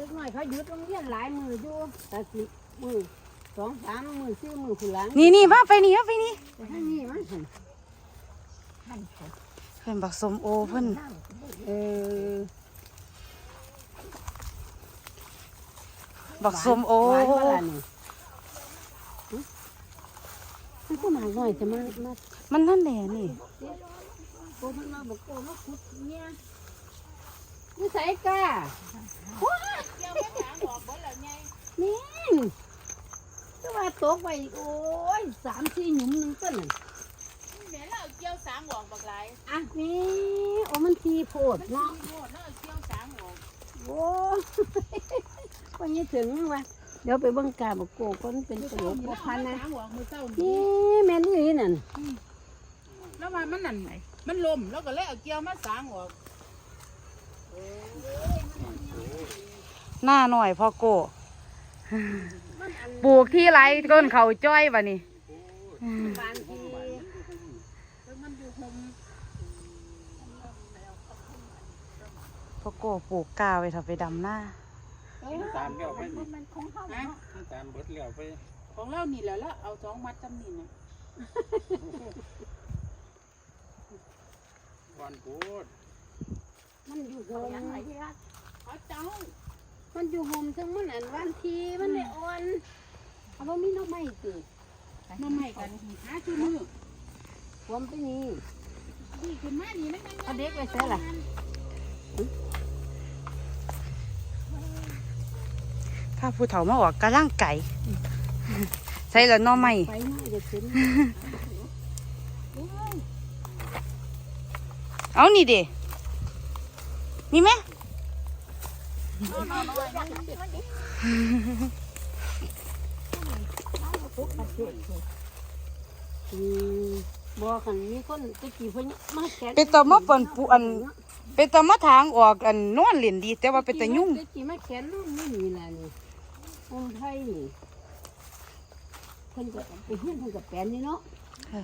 ตึกหน่อยเขาหยุดโรงเรียนหลายมืออยู่แต่สิมือสองสามมือสี่มือผู้หลังนี่นี่มาไปนี่มาไปนี่แต่ถ้านี่มันเห็นเพิ่นบักสมโอเพิ่นเออบักสมโอหวานบ่ล่ะนี่หึมันก็มาหน่อยจะมามามันนั่นแหละนี่โกมันมาบอกโกมาขุดเนี่ยนี่ใส่กา นี่ก็ว่าตกไปโอ้ยสามสี่หยุมหนึงต้นน่ะแม่เราเกี่ยวสางออกบักหลายอะนี่โอ้มันทีโพดเนาะโคตรเราเอาเกี่ยวสางออกโอ้ก็ยังถึงว่าเดี๋ยวไปเบิ่งกาบอกโกก็นเป็นตลกบ่พันนะสางออกมือเศร้านี่นี่แม่นอี่นั่นแล้วว่ามันนั่นไหนมันลมแล้วก็เลยเอาเกี่ยวมาสางออก หน้าหน่อยพ่อโกปลูกที่ไรต้นเขาจ้อยบ่นี่บางทีแล้วมันอยู่หมพ่อโกปลูกกาไว้ถ้าไปดำหน้าตามแล้วไปนี่มันของเฮาฮะตามเบิดแล้วไปของเรานี่แหละแล้วเอาสองมัดจำนี่นะวันพูด มันอยู่โฮมเอาเจ้า มันอยู่โฮมถึงมันอันวันทีมันได้อ่อนเอาบ่มีนกไม้ติมาใหม่กันหาชูมือผมไปนี่ดีขึ้นมาดีนะกันเอาเด็กไปใส่ล่ะถ้าผู้เฒ่ามาออกกระล่างไก่ใส่แล้วหน่อไม้ไปเนาะจะถึงเอานี่เด้ นี่ไหมอืมบ่คันมีคนตะกี้เพิ่นมาแกะเป็นตามาปนปูอันเป็นตามาทางออกอันนอนเล่นดี แต่ว่าเป็นตายุ่งตะกี้มาแขนลูกนี่นี่ล่ะนี่องค์ไทยนี่เพิ่นก็ไปเฮียนเพิ่นก็แปลนนี่เนาะค่ะ